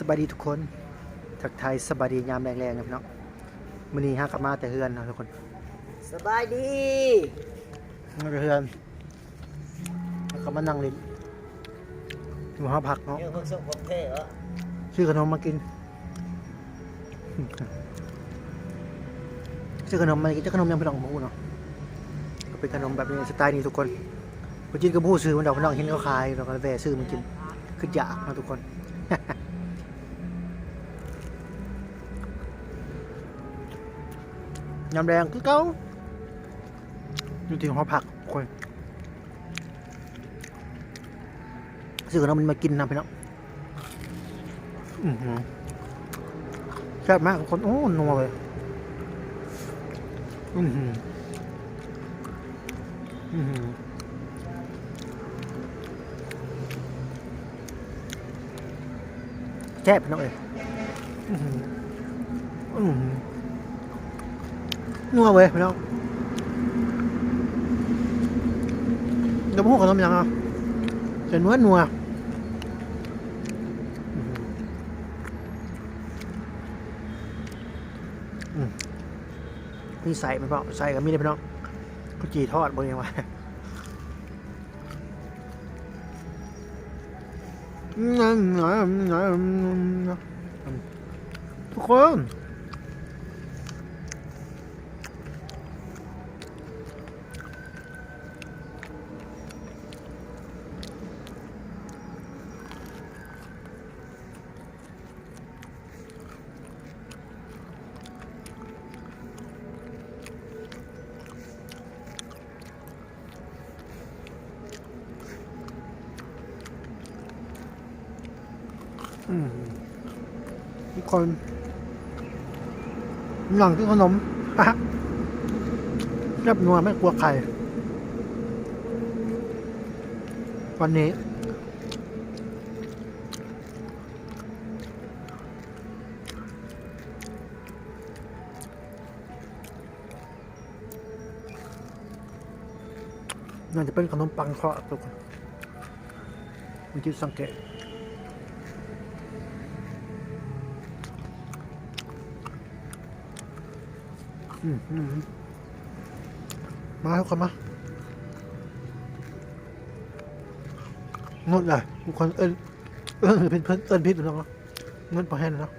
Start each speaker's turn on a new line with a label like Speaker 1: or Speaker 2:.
Speaker 1: สบายดีทุกคนทักทายสบายดียามแรงๆนะพี่น้องมื้อนี้ฮะกลับมาแต่เฮือนเนาะทุกคน
Speaker 2: สบายดี
Speaker 1: มาแต่เฮือนแล้วก็มานั่งลิ้นอยู่ห้าพักเนาะ
Speaker 2: ยังเพิ่งส่งผมเท่เหรอ
Speaker 1: ซื้อขนมมากินซื้อขนมมากินจะขนมยังพี่น้องหมูเนาะก็เป็นขนมแบบนี้สไตล์นี้ทุกคนพอจินกับผู้ซื้อมันดอกพี่น้องเห็นเขาขายเราก็แวะซื้อมากินคืออยากเนาะทุกคน ยำแดงคือเก้าอยู่ที่หอผักคนซื้อขนมมันมากินนะพี่น้องแซ่บมากคนโอ้นัวเลยอือหืออือหือแซ่บพี่น้องเอ้ยอือหืออือหือ นัวเว้ยพี่น้องเดี๋ยวพวกขนมยังอะจะนัวนัวอืมมีใส่ไหมเปล่าใส่กับมีเลยพี่น้องกุจีทอดบนยังไงทุกคน ทุกคนหลังที่ขนมฮะเรียบนัวไม่กลัวใคร วันนี้ น่าจะเป็นขนมปังเคาะทุกคนมีจุดสังเกต มาทุกคนมางดเลยทุกคนเอิญเอิญเป็นเพื่อนเอิญพิษหรือเปล่าเงินพอแห้งนะ